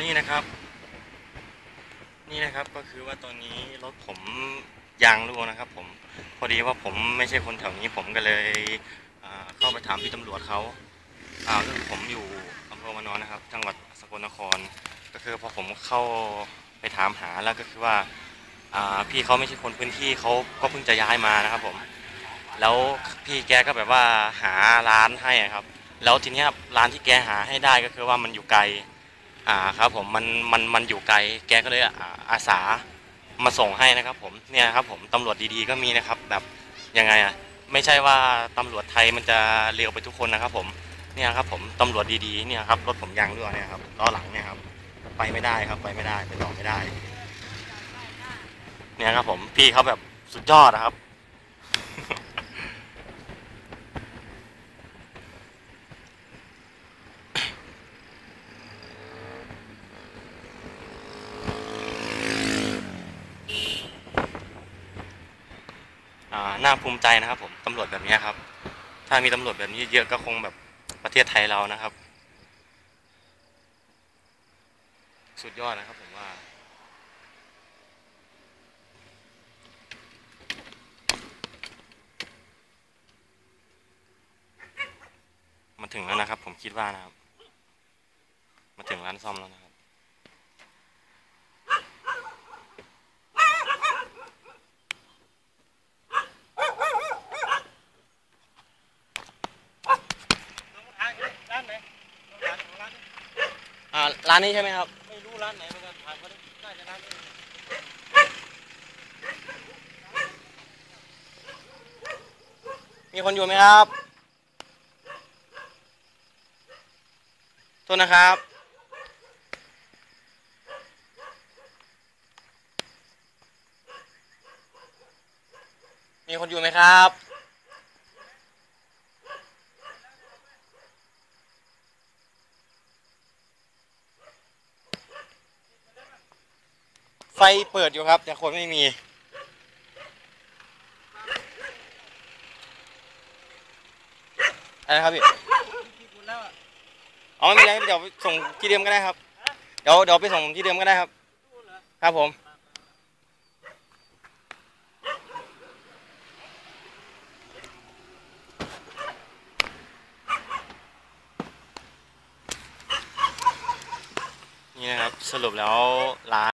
นี่นะครับ นี่นะครับก็คือว่าตอนนี้รถผมยางรั่วนะครับ ผมพอดีว่าผมไม่ใช่คนแถวนี้ผมก็เลยเข้าไปถามพี่ตำรวจเขาอ่าคือผมอยู่อำเภอวานอนนะครับ จังหวัดสกลนคร ก็คือพอผมเข้าไปถามหาแล้วก็คือว่าอ่าพี่เขาไม่ใช่คนพื้นที่เขาก็เพิ่งจะย้ายมานะครับผม แล้วพี่แกก็แบบว่าหาร้านให้ครับ แล้วทีนี้ร้านที่แกหาให้ได้ก็คือว่ามันอยู่ไกล อ่าครับผมมันมันมันอยู่ไกลแกก็เลยอาอาสามาส่งให้นะครับผมเนี่ยครับผมตำรวจดีๆก็มีนะครับ แบบยังไงอะไม่ใช่ว่าตำรวจไทยมันจะเร็วไปทุกคนนะครับ ผมเนี่ยครับผมตำรวจดีๆเนี่ยครับรถผมยางรั่วเนี่ยครับล้อหลังเนี่ยครับไปไม่ได้ครับไปไม่ได้ไปต่อไม่ได้ เนี่ยครับผมพี่เขาแบบสุดยอดนะครับ น่าภูมิใจนะครับผมตำรวจแบบนี้ครับ ถ้ามีตำรวจแบบนี้เยอะก็คงแบบประเทศไทยเรานะครับ สุดยอดนะครับผมว่ามาถึงแล้วนะครับ ผมคิดว่านะครับ มาถึงร้านซ่อมแล้วนะครับ ร้านไหนร้านของร้านนี้ อ่า ร้านนี้ใช่ไหมครับ ไม่รู้ร้านไหนเหมือนกันผ่านมาได้จะร้านนี้มีคนอยู่ไหมครับ โทษนะครับ มีคนอยู่ไหมครับ ไฟเปิดอยู่ครับ แต่คนไม่มีอะไรครับพี่ที่คุณแล้วอะอ๋อไม่เป็นไรเดี๋ยวส่งที่เดิมก็ได้ครับ เดี๋ยวเดี๋ยวไปส่งที่เดิมก็ได้ครับ ครับผมนี่นะครับสรุปแล้วร้าน